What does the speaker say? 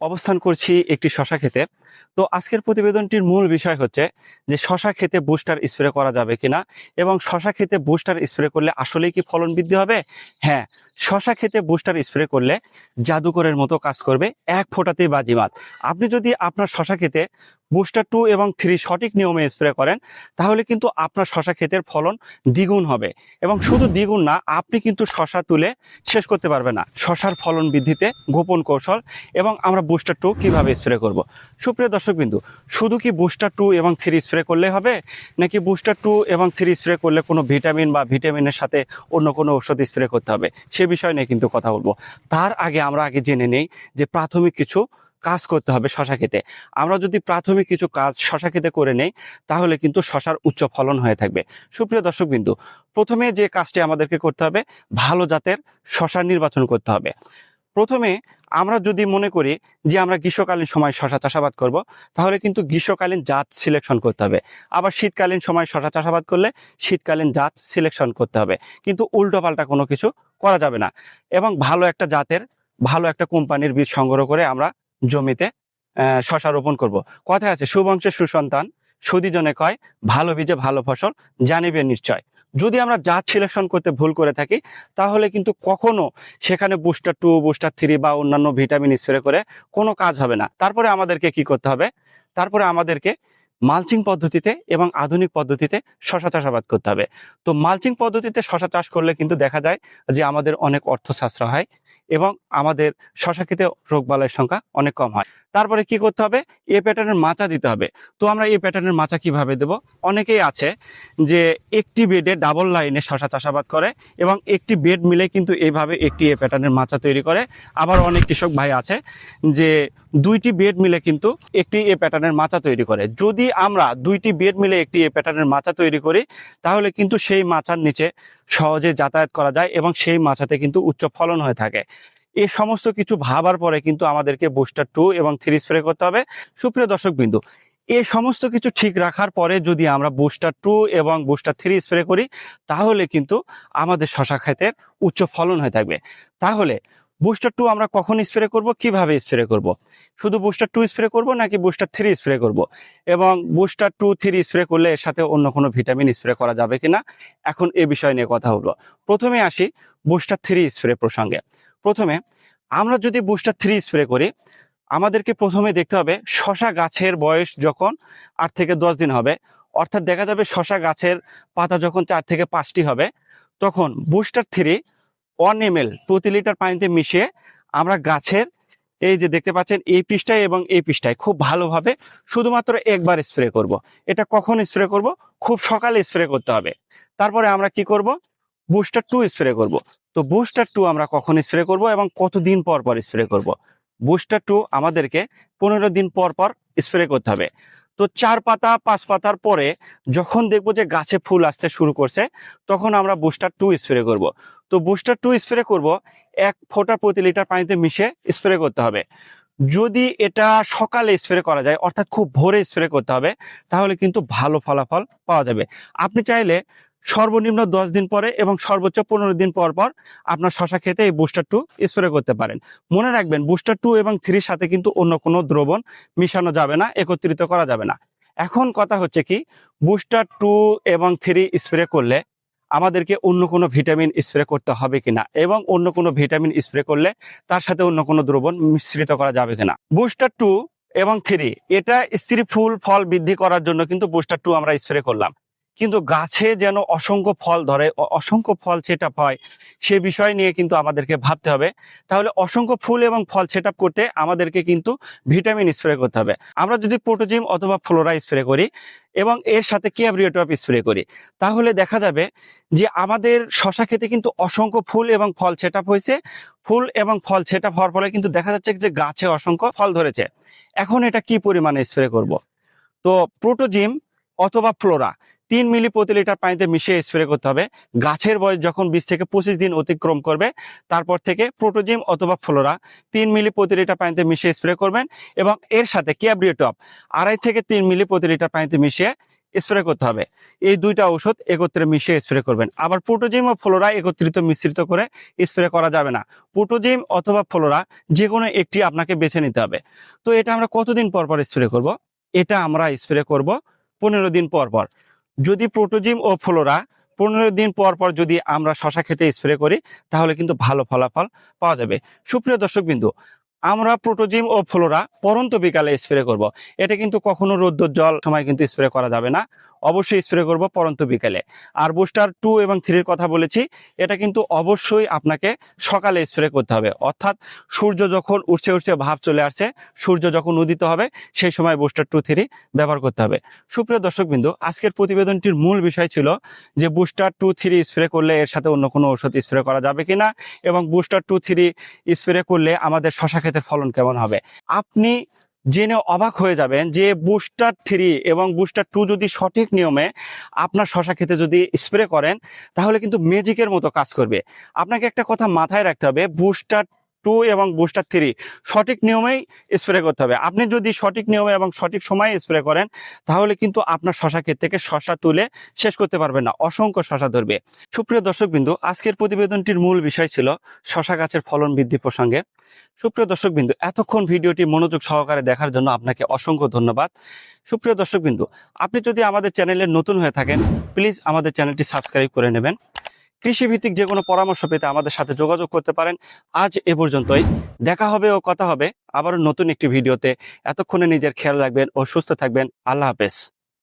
অবস্থান করছি একটি শশা খেতে। তো আজকের প্রতিবেদনটির মূল বিষয় হচ্ছে যে শশা খেতে বুস্টার স্প্রে করা যাবে কিনা এবং শশা খেতে বুস্টার স্প্রে করলে আসলেই কি ফলন বৃদ্ধি হবে? হ্যাঁ শশা খেতে বুস্টার স্প্রে করলে জাদুকরের মতো কাজ করবে এক ফোটাতেই বাজিমাত। আপনি যদি আপনার শশা খেতে বুস্টার টু এবং থ্রি সঠিক নিয়মে স্প্রে করেন, তাহলে কিন্তু আপনার শশা ক্ষেতের ফলন দ্বিগুণ হবে। এবং শুধু দ্বিগুণ না, আপনি কিন্তু শশা তুলে শেষ করতে পারবে না। শশার ফলন বৃদ্ধিতে গোপন কৌশল এবং আমরা বুস্টার টু কীভাবে স্প্রে করব। সুপ্রিয় দর্শক বিন্দু শুধু কি বুস্টার টু এবং থ্রি স্প্রে করলে হবে? নাকি বুস্টার টু এবং থ্রি স্প্রে করলে কোনো ভিটামিন বা ভিটামিনের সাথে অন্য কোনো ওষুধ স্প্রে করতে হবে? সে বিষয় নিয়ে কিন্তু কথা বলব। তার আগে আমরা আগে জেনে নেই যে প্রাথমিক কিছু কাজ করতে হবে শশা খেতে। আমরা যদি প্রাথমিক কিছু কাজ শশা খেতে করে নেই, তাহলে কিন্তু শশার উচ্চ ফলন হয়ে থাকবে। সুপ্রিয় দর্শক বিন্দু প্রথমে যে কাজটি আমাদেরকে করতে হবে, ভালো জাতের শশা নির্বাচন করতে হবে। প্রথমে আমরা যদি মনে করি যে আমরা গ্রীষ্মকালীন সময় শশা চাষাবাদ করব, তাহলে কিন্তু গ্রীষ্মকালীন জাত সিলেকশন করতে হবে। আবার শীতকালীন সময় শশা চাষাবাদ করলে শীতকালীন জাত সিলেকশন করতে হবে। কিন্তু উল্টোপাল্টা কোনো কিছু করা যাবে না। এবং ভালো একটা জাতের, ভালো একটা কোম্পানির বীজ সংগ্রহ করে আমরা জমিতে শশা রোপণ করব। কথা আছে সুবংশের সুসন্তান, সুদীজনে কয়, ভালো বীজে ভালো ফসল, জানিবে নিশ্চয়। যদি আমরা জাত সিলেকশন করতে ভুল করে থাকি, তাহলে কিন্তু কখনো সেখানে বুস্টার টু, বুস্টার থ্রি বা অন্যান্য ভিটামিন স্প্রে করে কোনো কাজ হবে না। তারপরে আমাদেরকে কি করতে হবে? তারপরে আমাদেরকে মালচিং পদ্ধতিতে এবং আধুনিক পদ্ধতিতে শশা চাষাবাদ করতে হবে। তো মালচিং পদ্ধতিতে শশা চাষ করলে কিন্তু দেখা যায় যে আমাদের অনেক অর্থ সাশ্রয় হয়। এবং আমাদের শশা খেতে রোগবালয়ের সংখ্যা অনেক কম হয়। তারপরে কি করতে হবে? এ প্যাটার্নের মাচা দিতে হবে। তো আমরা এই প্যাটার্নের মাচা কীভাবে দেব? অনেকেই আছে যে একটি বেডে ডাবল লাইনে শশা চাষাবাদ করে এবং একটি বেড মিলে কিন্তু এইভাবে একটি এ প্যাটার্নের মাচা তৈরি করে। আবার অনেক কৃষক ভাই আছে যে দুইটি বেড মিলে কিন্তু একটি এ প্যাটার্নের মাচা তৈরি করে। যদি আমরা দুইটি বেড মিলে একটি এ প্যাটার্নের মাচা তৈরি করি, তাহলে কিন্তু সেই মাচার নিচে সহজে যাতায়াত করা যায় এবং সেই মাচাতে কিন্তু উচ্চ ফলন হয়ে থাকে। এই সমস্ত কিছু ভাবার পরে কিন্তু আমাদেরকে বুস্টার টু এবং থ্রি স্প্রে করতে হবে। সুপ্রিয় দর্শক বিন্দু এই সমস্ত কিছু ঠিক রাখার পরে যদি আমরা বুস্টার টু এবং বুস্টার থ্রি স্প্রে করি, তাহলে কিন্তু আমাদের শশা ক্ষেতের উচ্চ ফলন হয়ে থাকবে। তাহলে বুস্টার টু আমরা কখন স্প্রে করব, কীভাবে স্প্রে করব? শুধু বুস্টার টু স্প্রে করব নাকি বুস্টার থ্রি স্প্রে করব? এবং বুস্টার টু থ্রি স্প্রে করলে এর সাথে অন্য কোনো ভিটামিন স্প্রে করা যাবে কিনা? এখন এ বিষয় নিয়ে কথা হলো প্রথমে আসি বুস্টার থ্রি স্প্রে প্রসঙ্গে। প্রথমে আমরা যদি বুস্টার থ্রি স্প্রে করি, আমাদেরকে প্রথমে দেখতে হবে শশা গাছের বয়স যখন আট থেকে দশ দিন হবে, অর্থাৎ দেখা যাবে শশা গাছের পাতা যখন চার থেকে পাঁচটি হবে, তখন booster three one M L প্রতি লিটার পানিতে মিশিয়ে আমরা গাছের এই যে দেখতে পাচ্ছেন এই পৃষ্ঠায় এবং এই পৃষ্ঠায় খুব ভালোভাবে শুধুমাত্র একবার স্প্রে করব। এটা কখন স্প্রে করব? খুব সকালে স্প্রে করতে হবে। তারপরে আমরা কি করব? বুস্টার টু স্প্রে করব। তো বুস্টার টু আমরা কখন স্প্রে করব এবং কতদিন পর পর স্প্রে করব? বুস্টার টু আমাদেরকে পনেরো দিন পর পর স্প্রে করতে হবে। তো চার পাতা, পাঁচ পাতার পরে যখন দেখব যে গাছে ফুল আসতে শুরু করছে, তখন আমরা বুস্টার টু স্প্রে করব। তো বুস্টার টু স্প্রে করব, এক ফোঁটা প্রতি লিটার পানিতে মিশে স্প্রে করতে হবে। যদি এটা সকালে স্প্রে করা যায়, অর্থাৎ খুব ভোরে স্প্রে করতে হবে, তাহলে কিন্তু ভালো ফলাফল পাওয়া যাবে। আপনি চাইলে সর্বনিম্ন দশ দিন পরে এবং সর্বোচ্চ পনেরো দিন পর পর আপনার শশা খেতে এই বুস্টার টু স্প্রে করতে পারেন। মনে রাখবেন বুস্টার টু এবং থ্রির সাথে কিন্তু অন্য কোনো দ্রবণ মিশানো যাবে না, একত্রিত করা যাবে না। এখন কথা হচ্ছে কি বুস্টার টু এবং থ্রি স্প্রে করলে আমাদেরকে অন্য কোনো ভিটামিন স্প্রে করতে হবে কিনা এবং অন্য কোনো ভিটামিন স্প্রে করলে তার সাথে অন্য কোনো দ্রবণ মিশ্রিত করা যাবে কিনা? বুস্টার টু এবং থ্রি এটা স্ত্রী ফুল, ফল বৃদ্ধি করার জন্য কিন্তু বুস্টার টু আমরা স্প্রে করলাম। কিন্তু গাছে যেন অসংখ্য ফল ধরে অসংখ্য ফল সেটা হয়, সে বিষয় নিয়ে কিন্তু আমাদেরকে ভাবতে হবে। তাহলে অসংখ্য ফুল এবং ফল সেট করতে আমাদেরকে কিন্তু ভিটামিন স্প্রে করতে হবে। আমরা যদি প্রোটোজিম অথবা ফ্লোরা স্প্রে করি এবং এর সাথে কিয়াব্রিওটপ স্প্রে করি, তাহলে দেখা যাবে যে আমাদের শশা খেতে কিন্তু অসংখ্য ফুল এবং ফল সেট হয়েছে। ফুল এবং ফল সেট হওয়ার ফলে কিন্তু দেখা যাচ্ছে যে গাছে অসংখ্য ফল ধরেছে। এখন এটা কি পরিমাণে স্প্রে করব? তো প্রোটোজিম অথবা ফ্লোরা তিন মিলি প্রতি লিটার পানিতে মিশিয়ে স্প্রে করতে হবে। গাছের বয়স যখন বিশ থেকে পঁচিশ দিন অতিক্রম করবে, তারপর থেকে প্রোটোজিম অথবা ফ্লোরা তিন মিলি প্রতি লিটার পানিতে মিশিয়ে স্প্রে করবেন এবং এর সাথে ক্যাব্রিওটপ আড়াই থেকে তিন মিলি প্রতি লিটার পানিতে মিশিয়ে স্প্রে করতে হবে। এই দুইটা ঔষধ একত্রে মিশিয়ে স্প্রে করবেন। আবার প্রোটোজিম ও ফ্লোরা একত্রিত মিশ্রিত করে স্প্রে করা যাবে না। প্রোটোজিম অথবা ফ্লোরা যে কোনো একটি আপনাকে বেছে নিতে হবে। তো এটা আমরা কতদিন পর পর স্প্রে করব? এটা আমরা স্প্রে করব পনেরো দিন পর পর। যদি প্রোটোজিম ও ফ্লোরা পনেরো দিন পর পর যদি আমরা শশা খেতে স্প্রে করি, তাহলে কিন্তু ভালো ফলাফল পাওয়া যাবে সুপ্রিয় দর্শক বিন্দু আমরা প্রোটোজিম ও ফ্লোরা পরন্ত বিকালে স্প্রে করব। এটা কিন্তু কখনো রোদ্দুর জল সময় কিন্তু স্প্রে করা যাবে না অবশ্যই স্প্রে করব পরন্ত বিকালে। আর বুস্টার টু এবং থ্রির কথা বলেছি, এটা কিন্তু অবশ্যই আপনাকে সকালে স্প্রে করতে হবে। অর্থাৎ সূর্য যখন উঠছে উঠছে ভাব চলে আসছে, সূর্য যখন উদিত হবে, সেই সময় বুস্টার টু থ্রি ব্যবহার করতে হবে। সুপ্রিয় দর্শক বিন্দু আজকের প্রতিবেদনটির মূল বিষয় ছিল যে বুস্টার টু থ্রি স্প্রে করলে এর সাথে অন্য কোনো ওষুধ স্প্রে করা যাবে কিনা এবং বুস্টার টু থ্রি স্প্রে করলে আমাদের শশা ক্ষেতের ফলন কেমন হবে। আপনি জেনে অবাক হয়ে যাবেন যে বুস্টার থ্রি এবং বুস্টার টু যদি সঠিক নিয়মে আপনার শশা খেতে যদি স্প্রে করেন, তাহলে কিন্তু ম্যাজিকের মতো কাজ করবে। আপনাকে একটা কথা মাথায় রাখতে হবে, বুস্টার টু এবং বুস্টার থ্রি সঠিক নিয়মেই স্প্রে করতে হবে। আপনি যদি সঠিক নিয়মে এবং সঠিক সময়ে স্প্রে করেন, তাহলে কিন্তু আপনার শশা ক্ষেত থেকে শশা তুলে শেষ করতে পারবেন না। অসংখ্য শশা ধরবে। সুপ্রিয় দর্শক বিন্দু, আজকের প্রতিবেদনটির মূল বিষয় ছিল শশা গাছের ফলন বৃদ্ধি প্রসঙ্গে। সুপ্রিয় দর্শক বিন্দু, এতক্ষণ ভিডিওটি মনোযোগ সহকারে দেখার জন্য আপনাকে অসংখ্য ধন্যবাদ। সুপ্রিয় দর্শক বিন্দু, আপনি যদি আমাদের চ্যানেলে নতুন হয়ে থাকেন প্লিজ আমাদের চ্যানেলটি সাবস্ক্রাইব করে নেবেন। কৃষিভিত্তিক যে কোনো পরামর্শ পেতে আমাদের সাথে যোগাযোগ করতে পারেন। আজ এ পর্যন্তই। দেখা হবে ও কথা হবে। আবারও নতুন একটি ভিডিওতে। এতক্ষণে নিজের খেয়াল রাখবেন ও সুস্থ থাকবেন। আল্লাহ হাফেজ।